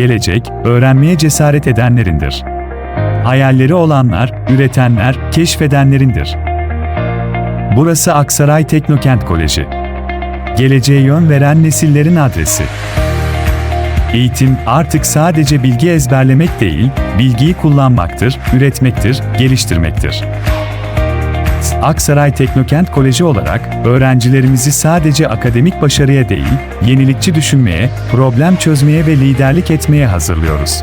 Gelecek, öğrenmeye cesaret edenlerindir. Hayalleri olanlar, üretenler, keşfedenlerindir. Burası Aksaray Teknokent Koleji. Geleceğe yön veren nesillerin adresi. Eğitim artık sadece bilgi ezberlemek değil, bilgiyi kullanmaktır, üretmektir, geliştirmektir. Aksaray Teknokent Koleji olarak öğrencilerimizi sadece akademik başarıya değil, yenilikçi düşünmeye, problem çözmeye ve liderlik etmeye hazırlıyoruz.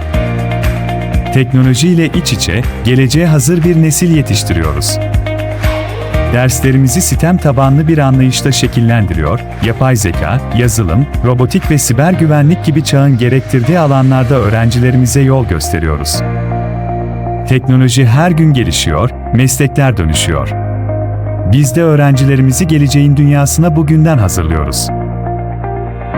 Teknoloji ile iç içe, geleceğe hazır bir nesil yetiştiriyoruz. Derslerimizi sistem tabanlı bir anlayışla şekillendiriyor, yapay zeka, yazılım, robotik ve siber güvenlik gibi çağın gerektirdiği alanlarda öğrencilerimize yol gösteriyoruz. Teknoloji her gün gelişiyor, meslekler dönüşüyor. Biz de öğrencilerimizi geleceğin dünyasına bugünden hazırlıyoruz.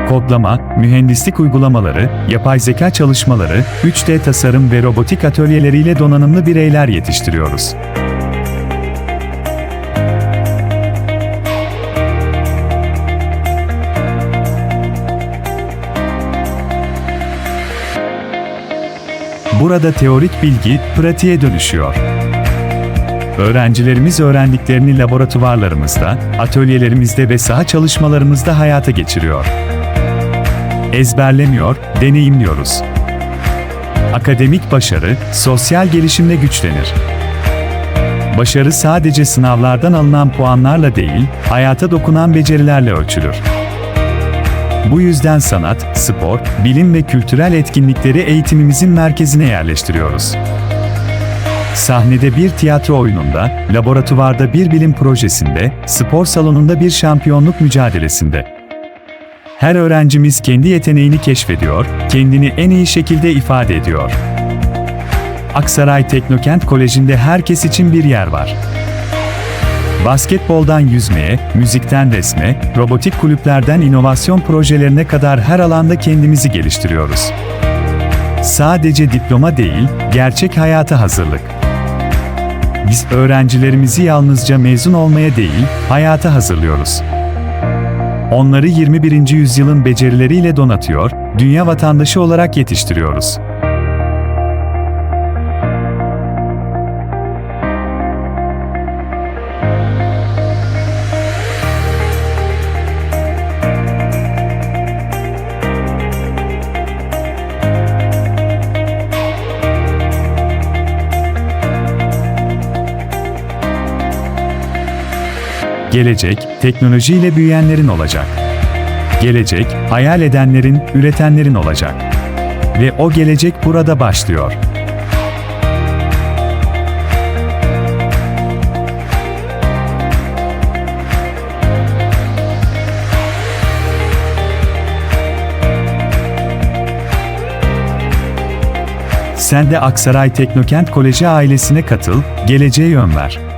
Kodlama, mühendislik uygulamaları, yapay zeka çalışmaları, 3D tasarım ve robotik atölyeleriyle donanımlı bireyler yetiştiriyoruz. Burada teorik bilgi pratiğe dönüşüyor. Öğrencilerimiz öğrendiklerini laboratuvarlarımızda, atölyelerimizde ve saha çalışmalarımızda hayata geçiriyor. Ezberlemiyor, deneyimliyoruz. Akademik başarı, sosyal gelişimle güçlenir. Başarı sadece sınavlardan alınan puanlarla değil, hayata dokunan becerilerle ölçülür. Bu yüzden sanat, spor, bilim ve kültürel etkinlikleri eğitimimizin merkezine yerleştiriyoruz. Sahnede bir tiyatro oyununda, laboratuvarda bir bilim projesinde, spor salonunda bir şampiyonluk mücadelesinde. Her öğrencimiz kendi yeteneğini keşfediyor, kendini en iyi şekilde ifade ediyor. Aksaray Teknokent Koleji'nde herkes için bir yer var. Basketboldan yüzmeye, müzikten resme, robotik kulüplerden inovasyon projelerine kadar her alanda kendimizi geliştiriyoruz. Sadece diploma değil, gerçek hayata hazırlık. Biz öğrencilerimizi yalnızca mezun olmaya değil, hayata hazırlıyoruz. Onları 21. yüzyılın becerileriyle donatıyor, dünya vatandaşı olarak yetiştiriyoruz. Gelecek, teknolojiyle büyüyenlerin olacak. Gelecek, hayal edenlerin, üretenlerin olacak. Ve o gelecek burada başlıyor. Sen de Aksaray Teknokent Koleji ailesine katıl, geleceğe yön ver.